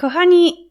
小葉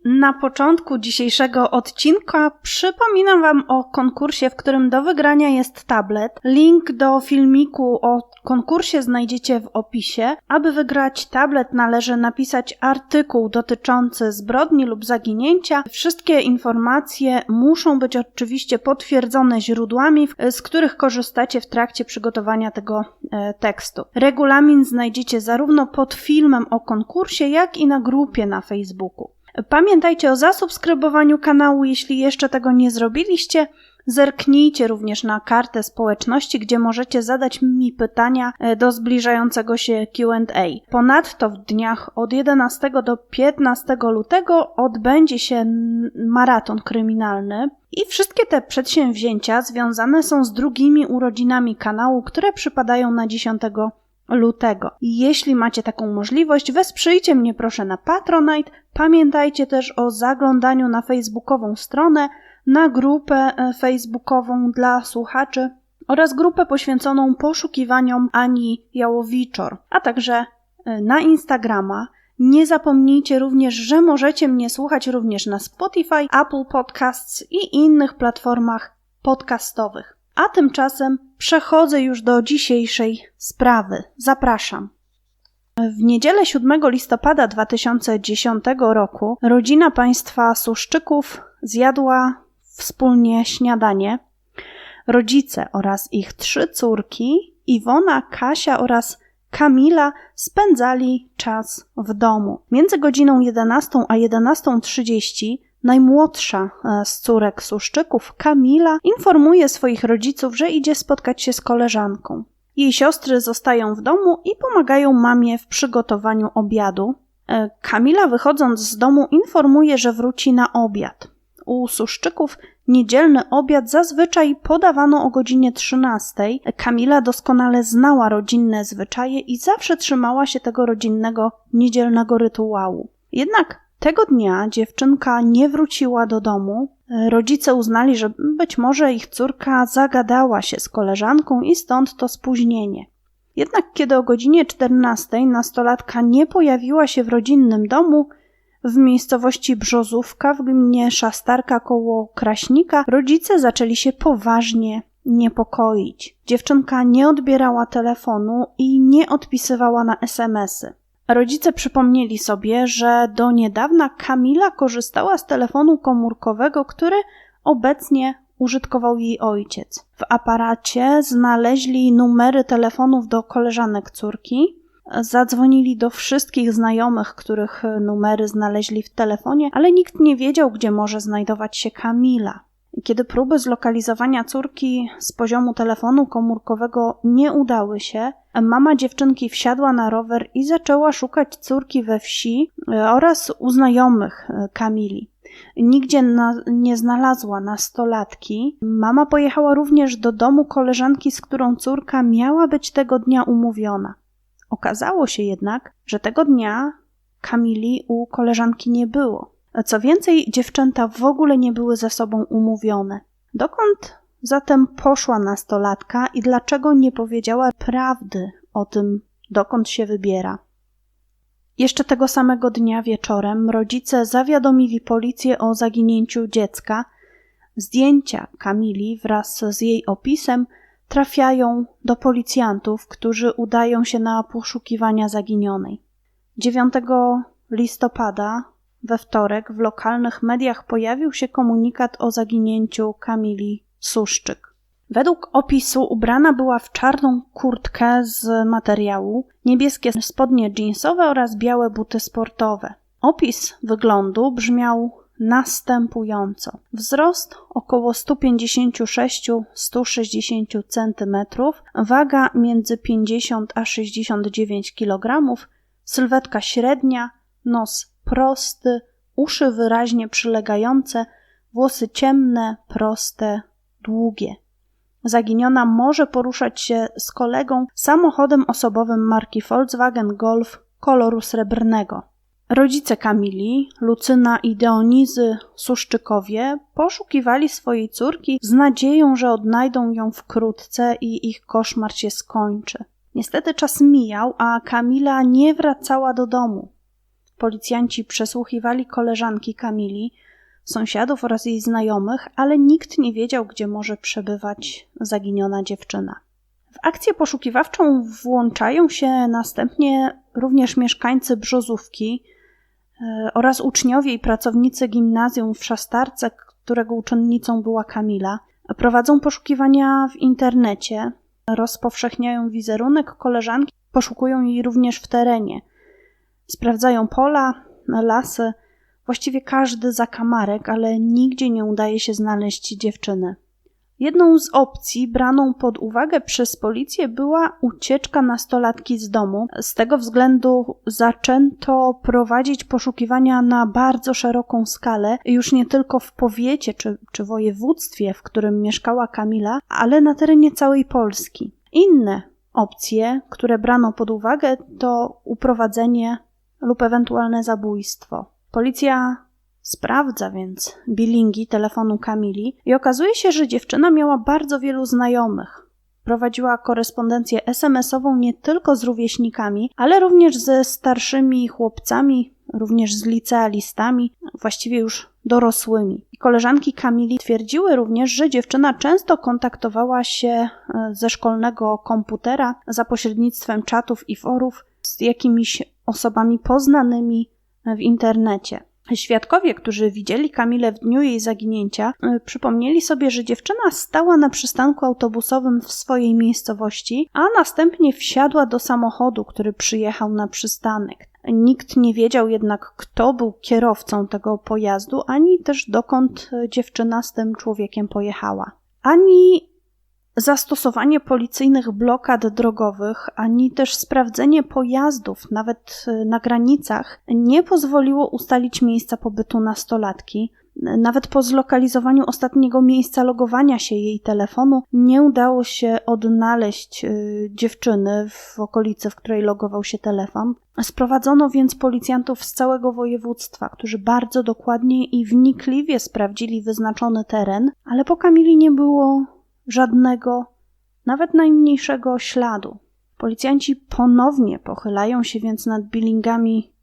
na początku dzisiejszego odcinka przypominam Wam o konkursie, w którym do wygrania jest tablet. Link do filmiku o konkursie znajdziecie w opisie. Aby wygrać tablet, należy napisać artykuł dotyczący zbrodni lub zaginięcia. Wszystkie informacje muszą być oczywiście potwierdzone źródłami, z których korzystacie w trakcie przygotowania tego e, tekstu. Regulamin znajdziecie zarówno pod filmem o konkursie, jak i na grupie na Facebooku. Pamiętajcie o zasubskrybowaniu kanału, jeśli jeszcze tego nie zrobiliście. Zerknijcie również na kartę społeczności, gdzie możecie zadać mi pytania e, do zbliżającego się QA. Ponadto w dniach od 11 do 15 lutego odbędzie się maraton kryminalny. I wszystkie te przedsięwzięcia związane są z drugimi urodzinami kanału, które przypadają na 10 lutego. Jeśli macie taką możliwość, wesprzyjcie mnie proszę na Patronite. Pamiętajcie też o zaglądaniu na facebookową stronę, na grupę e, facebookową dla słuchaczy oraz grupę poświęconą poszukiwaniom Ani Jałowiczor, a także e, na Instagrama. Nie zapomnijcie również, że możecie mnie słuchać również na Spotify, Apple Podcasts i innych platformach podcastowych. A tymczasem przechodzę już do dzisiejszej sprawy. Zapraszam. W niedzielę 7 listopada 2010 roku rodzina państwa Suszczyków zjadła wspólnie śniadanie. Rodzice oraz ich trzy córki, Iwona, Kasia oraz Kamila spędzali czas w domu. Między godziną 11 a 11.30 Najmłodsza e, z córek Suszczyków, Kamila, informuje swoich rodziców, że idzie spotkać się z koleżanką. Jej siostry zostają w domu i pomagają mamie w przygotowaniu obiadu. E, Kamila, wychodząc z domu, informuje, że wróci na obiad. U Suszczyków niedzielny obiad zazwyczaj podawano o godzinie 13. Kamila doskonale znała rodzinne zwyczaje i zawsze trzymała się tego rodzinnego niedzielnego rytuału. Jednak tego dnia dziewczynka nie wróciła do domu. Rodzice uznali, że być może ich córka zagadała się z koleżanką i stąd to spóźnienie. Jednak kiedy o godzinie 14 nastolatka nie pojawiła się w rodzinnym domu, w miejscowości Brzozówka w gminie Szastarka koło Kraśnika, rodzice zaczęli się poważnie niepokoić. Dziewczynka nie odbierała telefonu i nie odpisywała na SMSy. Rodzice przypomnieli sobie, że do niedawna Kamila korzystała z telefonu komórkowego, który obecnie użytkował jej ojciec. W aparacie znaleźli numery telefonów do koleżanek córki, zadzwonili do wszystkich znajomych, których numery znaleźli w telefonie, ale nikt nie wiedział, gdzie może znajdować się Kamila. Kiedy próby zlokalizowania córki z poziomu telefonu komórkowego nie udały się, mama dziewczynki wsiadła na rower i zaczęła szukać córki we wsi e, oraz u znajomych e, Kamili. Nigdzie na, nie znalazła nastolatki. Mama pojechała również do domu koleżanki, z którą córka miała być tego dnia umówiona. Okazało się jednak, że tego dnia Kamili u koleżanki nie było. Co więcej, dziewczęta w ogóle nie były ze sobą umówione. Dokąd zatem poszła nastolatka i dlaczego nie powiedziała prawdy o tym, dokąd się wybiera? Jeszcze tego samego dnia wieczorem rodzice zawiadomili policję o zaginięciu dziecka. Zdjęcia Kamili wraz z jej opisem trafiają do policjantów, którzy udają się na poszukiwania zaginionej. 9 listopada we wtorek w lokalnych mediach pojawił się komunikat o zaginięciu Kamili Suszczyk. Według opisu ubrana była w czarną kurtkę z materiału, niebieskie spodnie jeansowe oraz białe buty sportowe. Opis wyglądu brzmiał następująco. Wzrost około 156-160 cm, waga między 50 a 69 kg, sylwetka średnia, nos prosty, uszy wyraźnie przylegające, włosy ciemne, proste, długie. Zaginiona może poruszać się z kolegą samochodem osobowym marki Volkswagen Golf koloru srebrnego. Rodzice Kamili, Lucyna i Dionizy Suszczykowie poszukiwali swojej córki z nadzieją, że odnajdą ją wkrótce i ich koszmar się skończy. Niestety czas mijał, a Kamila nie wracała do domu. Policjanci przesłuchiwali koleżanki Kamili, sąsiadów oraz jej znajomych, ale nikt nie wiedział, gdzie może przebywać zaginiona dziewczyna. W akcję poszukiwawczą włączają się następnie również mieszkańcy Brzozówki e, oraz uczniowie i pracownicy gimnazjum w Szastarce, którego uczennicą była Kamila. Prowadzą poszukiwania w internecie, rozpowszechniają wizerunek koleżanki, poszukują jej również w terenie. Sprawdzają pola, lasy, właściwie każdy zakamarek, ale nigdzie nie udaje się znaleźć dziewczyny. Jedną z opcji braną pod uwagę przez policję była ucieczka nastolatki z domu. Z tego względu zaczęto prowadzić poszukiwania na bardzo szeroką skalę, już nie tylko w powiecie czy, czy województwie, w którym mieszkała Kamila, ale na terenie całej Polski. Inne opcje, które brano pod uwagę, to uprowadzenie lub ewentualne zabójstwo. Policja sprawdza więc bilingi telefonu Kamili i okazuje się, że dziewczyna miała bardzo wielu znajomych. Prowadziła korespondencję SMS-ową nie tylko z rówieśnikami, ale również ze starszymi chłopcami, również z licealistami, właściwie już dorosłymi. Koleżanki Kamili twierdziły również, że dziewczyna często kontaktowała się e, ze szkolnego komputera za pośrednictwem czatów i forów z jakimiś osobami poznanymi w internecie. Świadkowie, którzy widzieli Kamilę w dniu jej zaginięcia, y, przypomnieli sobie, że dziewczyna stała na przystanku autobusowym w swojej miejscowości, a następnie wsiadła do samochodu, który przyjechał na przystanek. Nikt nie wiedział jednak, kto był kierowcą tego pojazdu, ani też dokąd y, dziewczyna z tym człowiekiem pojechała. Ani zastosowanie policyjnych blokad drogowych, ani też sprawdzenie pojazdów, nawet y, na granicach, nie pozwoliło ustalić miejsca pobytu nastolatki. Nawet po zlokalizowaniu ostatniego miejsca logowania się jej telefonu nie udało się odnaleźć y, dziewczyny w okolicy, w której logował się telefon. Sprowadzono więc policjantów z całego województwa, którzy bardzo dokładnie i wnikliwie sprawdzili wyznaczony teren, ale po Kamili nie było żadnego, nawet najmniejszego śladu. Policjanci ponownie pochylają się więc nad billingami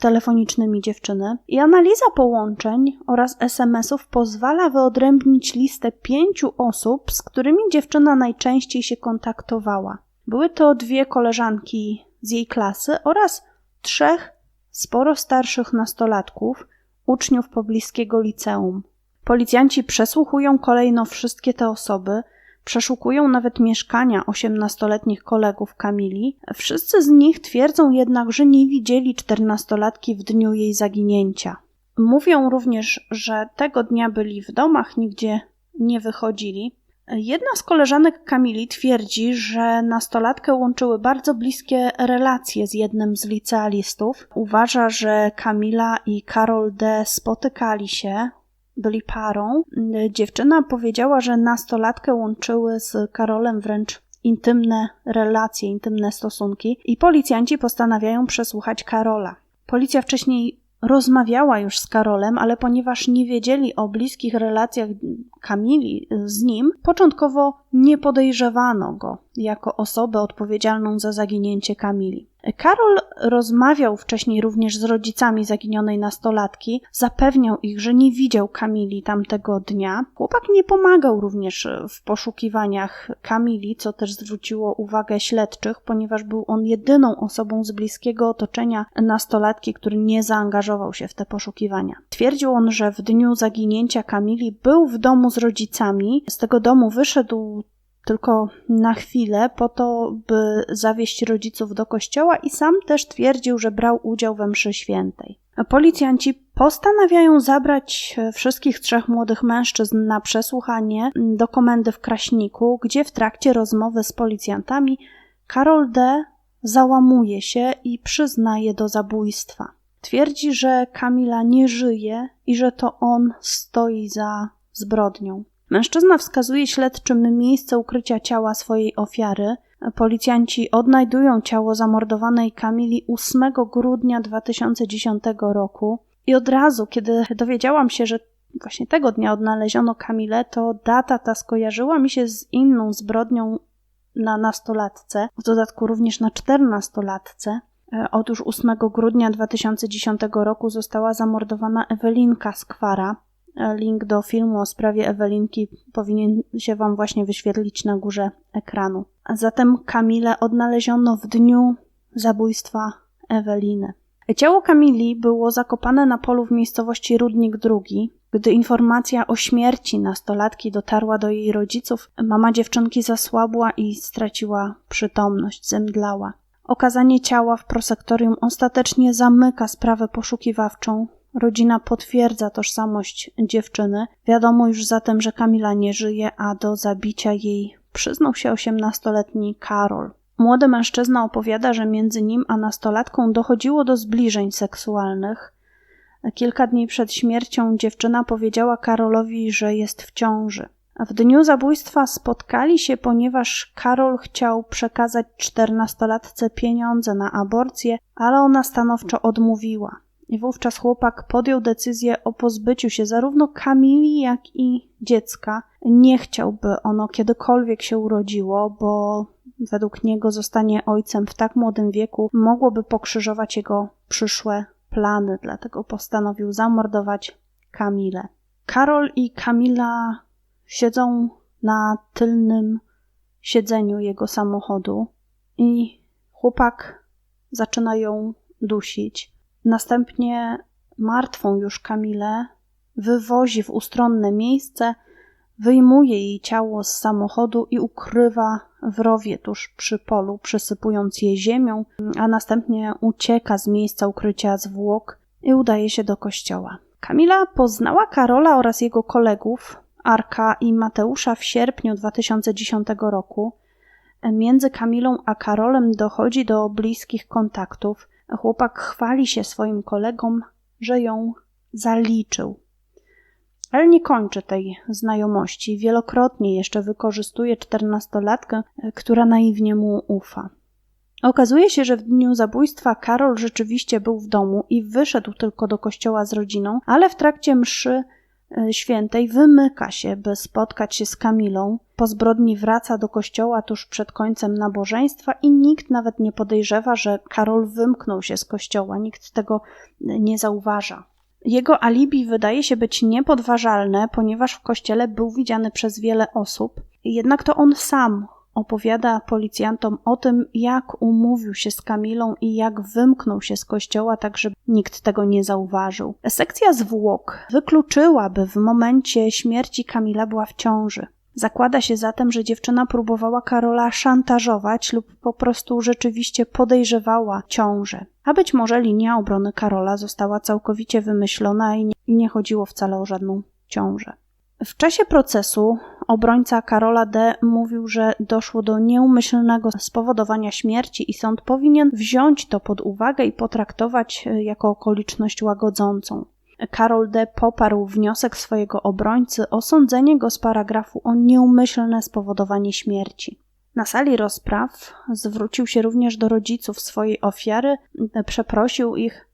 telefonicznymi dziewczyny i analiza połączeń oraz SMS-ów pozwala wyodrębnić listę pięciu osób, z którymi dziewczyna najczęściej się kontaktowała. Były to dwie koleżanki z jej klasy oraz trzech sporo starszych nastolatków, uczniów pobliskiego liceum. Policjanci przesłuchują kolejno wszystkie te osoby, przeszukują nawet mieszkania osiemnastoletnich kolegów Kamili. Wszyscy z nich twierdzą jednak, że nie widzieli czternastolatki w dniu jej zaginięcia. Mówią również, że tego dnia byli w domach, nigdzie nie wychodzili. Jedna z koleżanek Kamili twierdzi, że nastolatkę łączyły bardzo bliskie relacje z jednym z licealistów. Uważa, że Kamila i Karol D. spotykali się, byli parą. Dziewczyna powiedziała, że nastolatkę łączyły z Karolem wręcz intymne relacje, intymne stosunki i policjanci postanawiają przesłuchać Karola. Policja wcześniej rozmawiała już z Karolem, ale ponieważ nie wiedzieli o bliskich relacjach Kamili z nim, początkowo nie podejrzewano go jako osobę odpowiedzialną za zaginięcie Kamili. Karol rozmawiał wcześniej również z rodzicami zaginionej nastolatki, zapewniał ich, że nie widział Kamili tamtego dnia. Chłopak nie pomagał również w poszukiwaniach Kamili, co też zwróciło uwagę śledczych, ponieważ był on jedyną osobą z bliskiego otoczenia nastolatki, który nie zaangażował się w te poszukiwania. Twierdził on, że w dniu zaginięcia Kamili był w domu z rodzicami. Z tego domu wyszedł tylko na chwilę, po to, by zawieść rodziców do kościoła i sam też twierdził, że brał udział we mszy świętej. Policjanci postanawiają zabrać wszystkich trzech młodych mężczyzn na przesłuchanie do komendy w Kraśniku, gdzie w trakcie rozmowy z policjantami Karol D. załamuje się i przyznaje do zabójstwa. Twierdzi, że Kamila nie żyje i że to on stoi za zbrodnią. Mężczyzna wskazuje śledczym miejsce ukrycia ciała swojej ofiary. Policjanci odnajdują ciało zamordowanej Kamili 8 grudnia 2010 roku. I od razu, kiedy dowiedziałam się, że właśnie tego dnia odnaleziono Kamilę, to data ta skojarzyła mi się z inną zbrodnią na nastolatce, w dodatku również na czternastolatce. E, otóż 8 grudnia 2010 roku została zamordowana Ewelinka Skwara. Link do filmu o sprawie Ewelinki powinien się Wam właśnie wyświetlić na górze ekranu. A zatem Kamilę odnaleziono w dniu zabójstwa Eweliny. Ciało Kamili było zakopane na polu w miejscowości Rudnik II. Gdy informacja o śmierci nastolatki dotarła do jej rodziców, mama dziewczynki zasłabła i straciła przytomność, zemdlała. Okazanie ciała w prosektorium ostatecznie zamyka sprawę poszukiwawczą. Rodzina potwierdza tożsamość dziewczyny. Wiadomo już zatem, że Kamila nie żyje, a do zabicia jej przyznał się osiemnastoletni Karol. Młody mężczyzna opowiada, że między nim a nastolatką dochodziło do zbliżeń seksualnych. Kilka dni przed śmiercią dziewczyna powiedziała Karolowi, że jest w ciąży. W dniu zabójstwa spotkali się, ponieważ Karol chciał przekazać czternastolatce pieniądze na aborcję, ale ona stanowczo odmówiła. I wówczas chłopak podjął decyzję o pozbyciu się zarówno Kamili, jak i dziecka. Nie chciałby ono kiedykolwiek się urodziło, bo według niego zostanie ojcem w tak młodym wieku mogłoby pokrzyżować jego przyszłe plany, dlatego postanowił zamordować Kamilę. Karol i Kamila siedzą na tylnym siedzeniu jego samochodu i chłopak zaczyna ją dusić. Następnie martwą już Kamilę wywozi w ustronne miejsce, wyjmuje jej ciało z samochodu i ukrywa w rowie tuż przy polu, przysypując je ziemią, a następnie ucieka z miejsca ukrycia zwłok i udaje się do kościoła. Kamila poznała Karola oraz jego kolegów, Arka i Mateusza w sierpniu 2010 roku. Między Kamilą a Karolem dochodzi do bliskich kontaktów. Chłopak chwali się swoim kolegom, że ją zaliczył. Ale nie kończy tej znajomości. Wielokrotnie jeszcze wykorzystuje czternastolatkę, która naiwnie mu ufa. Okazuje się, że w dniu zabójstwa Karol rzeczywiście był w domu i wyszedł tylko do kościoła z rodziną, ale w trakcie mszy świętej wymyka się, by spotkać się z Kamilą. Po zbrodni wraca do kościoła tuż przed końcem nabożeństwa i nikt nawet nie podejrzewa, że Karol wymknął się z kościoła. Nikt tego nie zauważa. Jego alibi wydaje się być niepodważalne, ponieważ w kościele był widziany przez wiele osób, jednak to on sam opowiada policjantom o tym, jak umówił się z Kamilą i jak wymknął się z kościoła, tak żeby nikt tego nie zauważył. Sekcja zwłok wykluczyła, by w momencie śmierci Kamila była w ciąży. Zakłada się zatem, że dziewczyna próbowała Karola szantażować lub po prostu rzeczywiście podejrzewała ciążę. A być może linia obrony Karola została całkowicie wymyślona i nie chodziło wcale o żadną ciążę. W czasie procesu obrońca Karola D. mówił, że doszło do nieumyślnego spowodowania śmierci i sąd powinien wziąć to pod uwagę i potraktować e, jako okoliczność łagodzącą. Karol D. poparł wniosek swojego obrońcy o sądzenie go z paragrafu o nieumyślne spowodowanie śmierci. Na sali rozpraw zwrócił się również do rodziców swojej ofiary, przeprosił ich,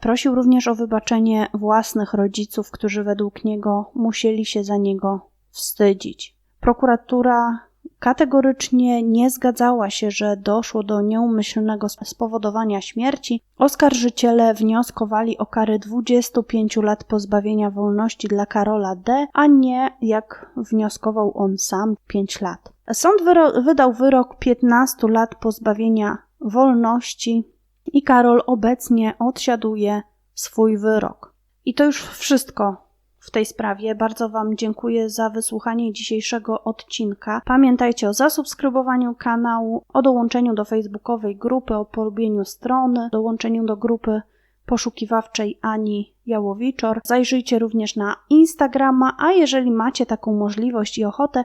prosił również o wybaczenie własnych rodziców, którzy według niego musieli się za niego wstydzić. Prokuratura kategorycznie nie zgadzała się, że doszło do nieumyślnego spowodowania śmierci. Oskarżyciele wnioskowali o karę 25 lat pozbawienia wolności dla Karola D., a nie, jak wnioskował on sam, 5 lat. Sąd wyro wydał wyrok 15 lat pozbawienia wolności i Karol obecnie odsiaduje swój wyrok. I to już wszystko w tej sprawie. Bardzo Wam dziękuję za wysłuchanie dzisiejszego odcinka. Pamiętajcie o zasubskrybowaniu kanału, o dołączeniu do facebookowej grupy, o polubieniu strony, dołączeniu do grupy poszukiwawczej Ani Jałowiczor. Zajrzyjcie również na Instagrama, a jeżeli macie taką możliwość i ochotę,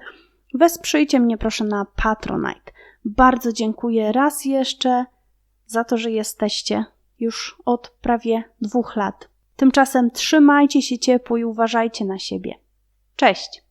wesprzyjcie mnie proszę na Patronite. Bardzo dziękuję raz jeszcze za to, że jesteście już od prawie dwóch lat. Tymczasem trzymajcie się ciepło i uważajcie na siebie. Cześć!